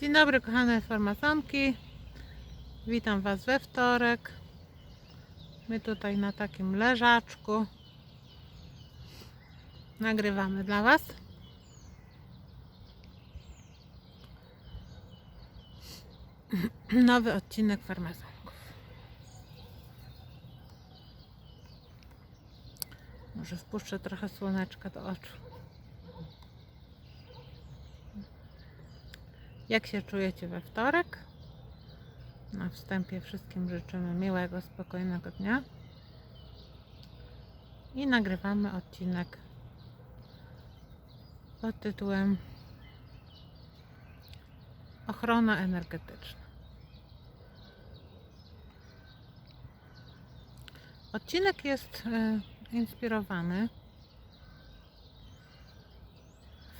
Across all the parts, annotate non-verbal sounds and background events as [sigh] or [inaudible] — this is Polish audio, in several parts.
Dzień dobry kochane farmazonki. Witam Was we wtorek. My tutaj na takim leżaczku nagrywamy dla Was. Nowy odcinek farmazonków. Może wpuszczę trochę słoneczka do oczu. Jak się czujecie we wtorek? Na wstępie wszystkim życzymy miłego, spokojnego dnia. I nagrywamy odcinek pod tytułem Ochrona energetyczna. Odcinek jest e, inspirowany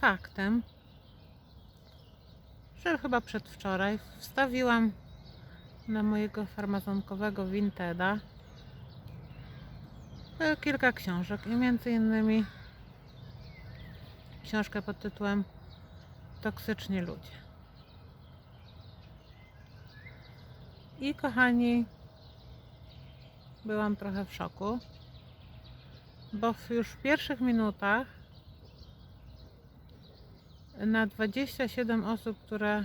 faktem, że chyba przedwczoraj wstawiłam na mojego farmazonkowego Winteda e, kilka książek i między innymi książkę pod tytułem Toksyczni ludzie. I kochani, byłam trochę w szoku, bo w już pierwszych minutach na 27 osób, które y,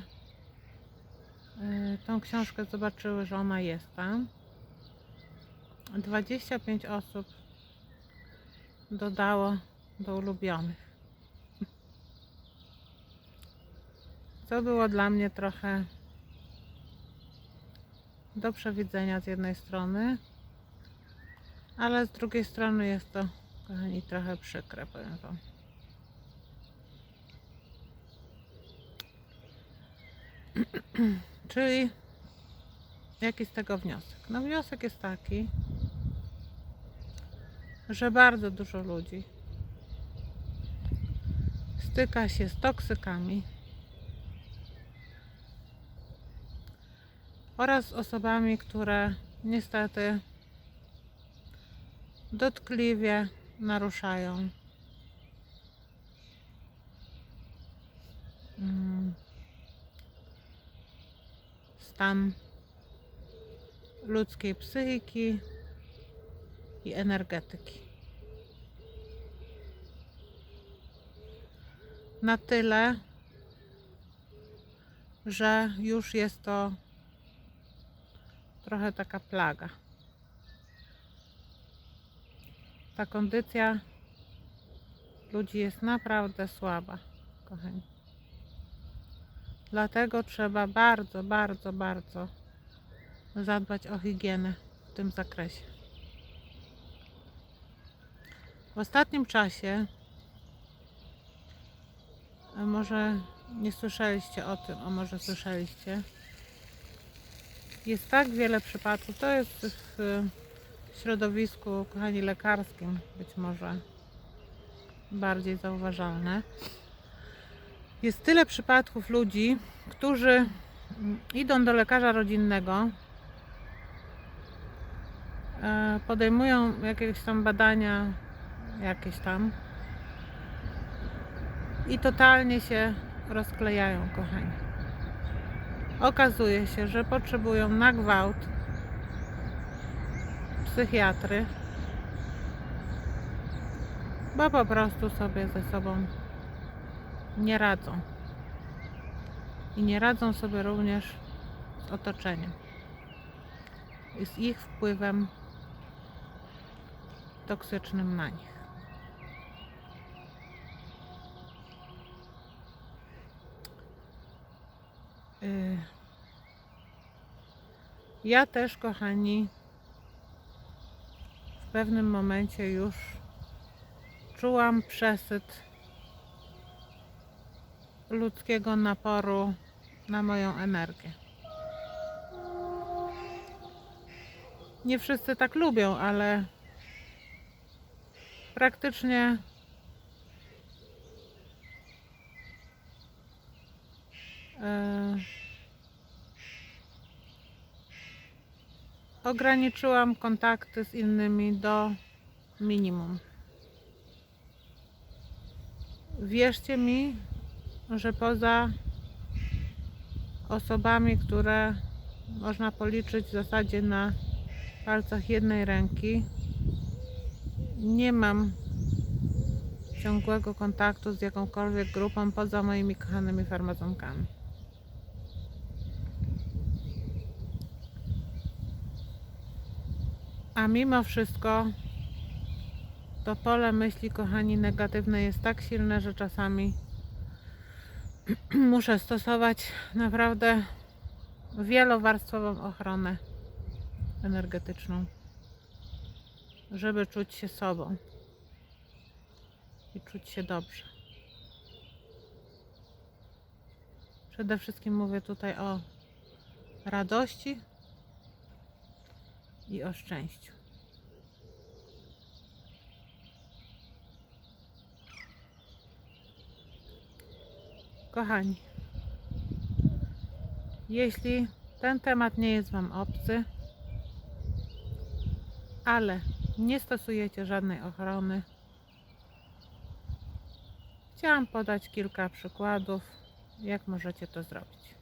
tą książkę zobaczyły, że ona jest tam, 25 osób dodało do ulubionych. Co było dla mnie trochę do przewidzenia z jednej strony, ale z drugiej strony jest to, kochani, trochę przykre, powiem Wam. [clears throat] Czyli jaki z tego wniosek? No wniosek jest taki, że bardzo dużo ludzi styka się z toksykami oraz z osobami, które niestety dotkliwie naruszają mm, stan ludzkiej psychiki i energetyki. Na tyle, że już jest to trochę taka plaga. Ta kondycja ludzi jest naprawdę słaba, kochani. Dlatego trzeba bardzo, bardzo, bardzo zadbać o higienę w tym zakresie. W ostatnim czasie, a może nie słyszeliście o tym, a może słyszeliście, jest tak wiele przypadków, to jest w środowisku, kochani, lekarskim być może bardziej zauważalne. Jest tyle przypadków ludzi, którzy mm, idą do lekarza rodzinnego, e, podejmują jakieś tam badania, jakieś tam i totalnie się rozklejają, kochani. Okazuje się, że potrzebują na gwałt psychiatry, bo po prostu sobie ze sobą nie radzą. I nie radzą sobie również z otoczeniem. I z ich wpływem toksycznym na nich. Y, Ja też, kochani, w pewnym momencie już czułam przesyt ludzkiego naporu na moją energię. Nie wszyscy tak lubią, ale praktycznie e, ograniczyłam kontakty z innymi do minimum. Wierzcie mi, że poza osobami, które można policzyć w zasadzie na palcach jednej ręki. Nie mam ciągłego kontaktu z jakąkolwiek grupą poza moimi kochanymi farmazonkami. A mimo wszystko to pole myśli, kochani, negatywne jest tak silne, że czasami [clears throat] muszę stosować naprawdę wielowarstwową ochronę energetyczną, żeby czuć się sobą i czuć się dobrze. Przede wszystkim mówię tutaj o radości i o szczęściu. Kochani, jeśli ten temat nie jest Wam obcy, ale nie stosujecie żadnej ochrony, chciałam podać kilka przykładów, jak możecie to zrobić.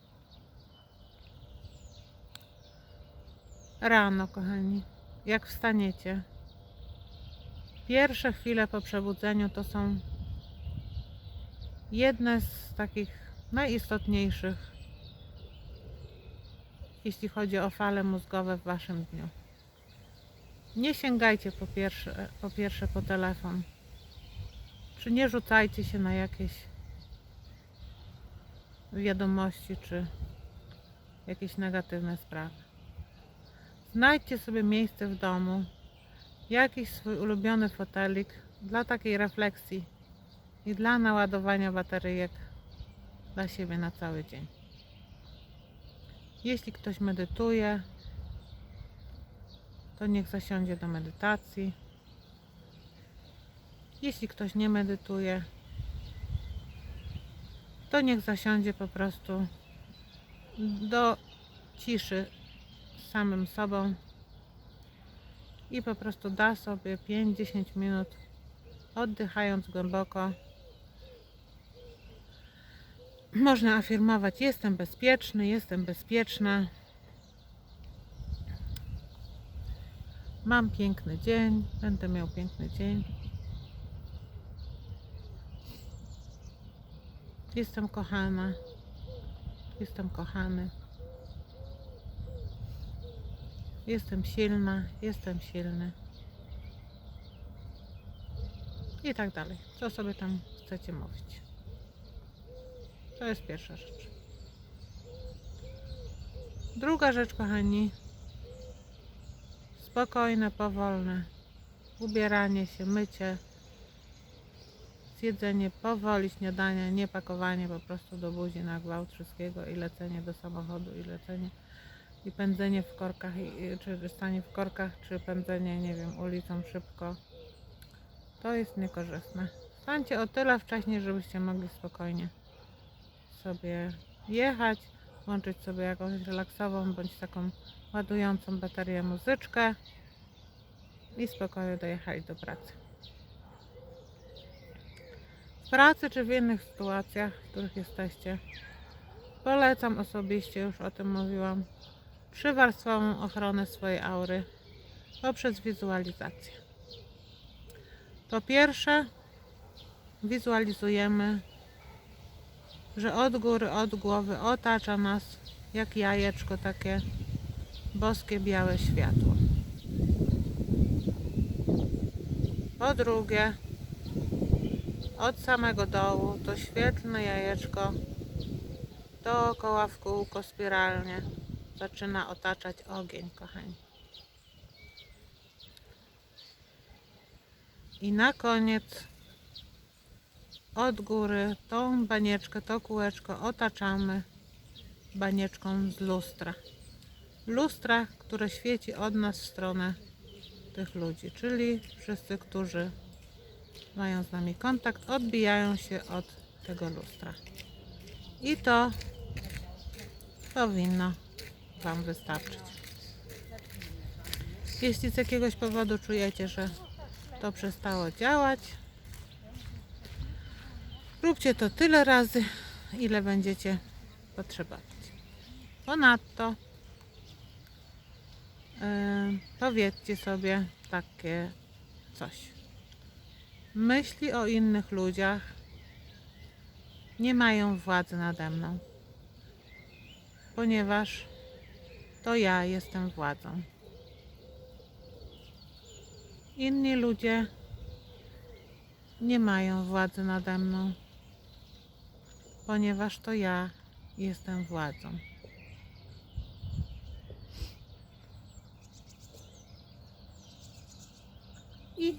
Rano, kochani, jak wstaniecie, pierwsze chwile po przebudzeniu to są jedne z takich najistotniejszych, jeśli chodzi o fale mózgowe w Waszym dniu. Nie sięgajcie po pierwsze, po pierwsze po telefon, czy nie rzucajcie się na jakieś wiadomości, czy jakieś negatywne sprawy. Znajdźcie sobie miejsce w domu, jakiś swój ulubiony fotelik dla takiej refleksji i dla naładowania bateryjek dla siebie na cały dzień. Jeśli ktoś medytuje, to niech zasiądzie do medytacji. Jeśli ktoś nie medytuje, to niech zasiądzie po prostu do ciszy z samym sobą i po prostu da sobie 5-10 minut oddychając głęboko. Można afirmować: Jestem bezpieczny, jestem bezpieczna. Mam piękny dzień, będę miał piękny dzień. Jestem kochana, jestem kochany. Jestem silna, jestem silny. I tak dalej. Co sobie tam chcecie mówić. To jest pierwsza rzecz. Druga rzecz, kochani. Spokojne, powolne ubieranie się, mycie, zjedzenie powoli śniadania, nie pakowanie po prostu do buzi na gwałt wszystkiego i lecenie do samochodu i lecenie i pędzenie w korkach, i, czy stanie w korkach, czy pędzenie, nie wiem, ulicą szybko. To jest niekorzystne. Stańcie o tyle wcześniej, żebyście mogli spokojnie sobie jechać, włączyć sobie jakąś relaksową bądź taką ładującą baterię muzyczkę i spokojnie dojechali do pracy. W pracy czy w innych sytuacjach, w których jesteście, polecam osobiście, już o tym mówiłam, trzywarstwową ochronę swojej aury poprzez wizualizację. Po pierwsze, wizualizujemy, że od góry, od głowy otacza nas jak jajeczko takie boskie białe światło. Po drugie, od samego dołu to świetlne jajeczko dookoła w kółko spiralnie zaczyna otaczać ogień, kochani. I na koniec od góry tą banieczkę, to kółeczko otaczamy banieczką z lustra. Lustra, które świeci od nas w stronę tych ludzi, czyli wszyscy, którzy mają z nami kontakt, odbijają się od tego lustra. I to powinno Wam wystarczyć. Jeśli z jakiegoś powodu czujecie, że to przestało działać, róbcie to tyle razy, ile będziecie potrzebować. Ponadto yy, powiedzcie sobie takie coś. Myśli o innych ludziach nie mają władzy nade mną, ponieważ to ja jestem władzą. Inni ludzie nie mają władzy nade mną, ponieważ to ja jestem władzą. I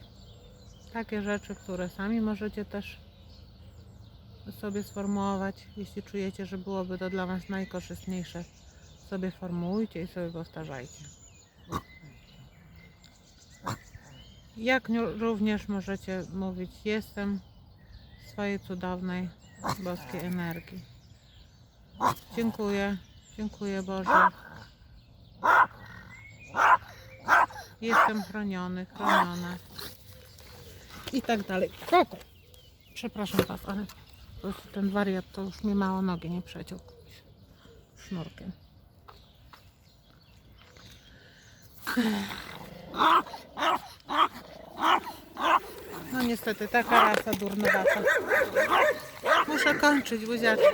takie rzeczy, które sami możecie też sobie sformułować, jeśli czujecie, że byłoby to dla Was najkorzystniejsze, sobie formułujcie i sobie powtarzajcie. Jak również możecie mówić jestem swojej cudownej boskiej energii. Dziękuję, dziękuję Boże. Jestem chroniony, chroniona. I tak dalej. Koko. Przepraszam Was, ale ten wariat to już mi mało nogi nie przeciął sznurkiem. No niestety, taka rasa durnowata. Muszę kończyć, buziaczki.